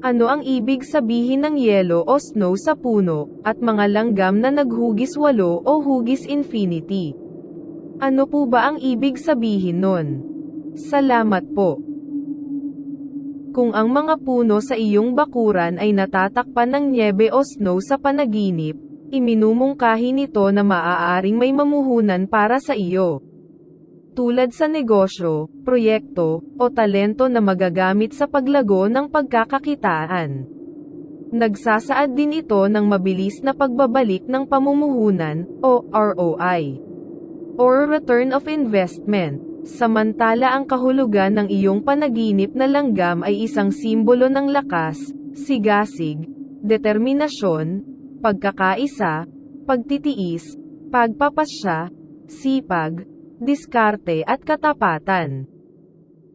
Ano ang ibig sabihin ng yelo o snow sa puno, at mga langgam na naghugis walo o hugis infinity? Ano po ba ang ibig sabihin nun? Salamat po. Kung ang mga puno sa iyong bakuran ay natatakpan ng nyebe o snow sa panaginip, iminumungkahi nito na maaaring may mamuhunan para sa iyo. Tulad sa negosyo, proyekto, o talento na magagamit sa paglago ng pagkakakitaan. Nagsasaad din ito ng mabilis na pagbabalik ng pamumuhunan, o ROI, or Return of Investment. Samantala ang kahulugan ng iyong panaginip na langgam ay isang simbolo ng lakas, sigasig, determinasyon, pagkakaisa, pagtitiis, pagpapasya, sipag, diskarte at katapatan.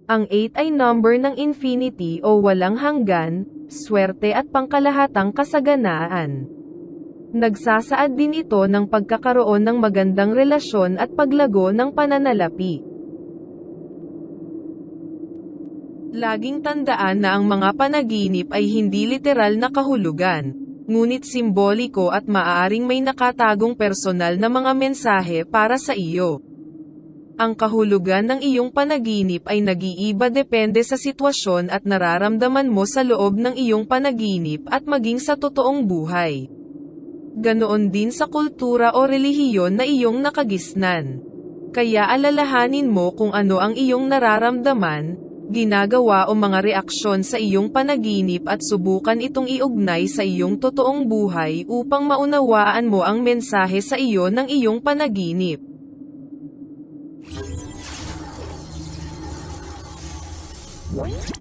Ang 8 ay number ng infinity o walang hanggan, swerte at pangkalahatang kasaganaan. Nagsasaad din ito ng pagkakaroon ng magandang relasyon at paglago ng pananalapi. Laging tandaan na ang mga panaginip ay hindi literal na kahulugan, ngunit simboliko at maaaring may nakatagong personal na mga mensahe para sa iyo. Ang kahulugan ng iyong panaginip ay nag-iiba depende sa sitwasyon at nararamdaman mo sa loob ng iyong panaginip at maging sa totoong buhay. Ganoon din sa kultura o relihiyon na iyong nakagisnan. Kaya alalahanin mo kung ano ang iyong nararamdaman, ginagawa o mga reaksyon sa iyong panaginip at subukan itong iugnay sa iyong totoong buhay upang maunawaan mo ang mensahe sa iyo ng iyong panaginip. What?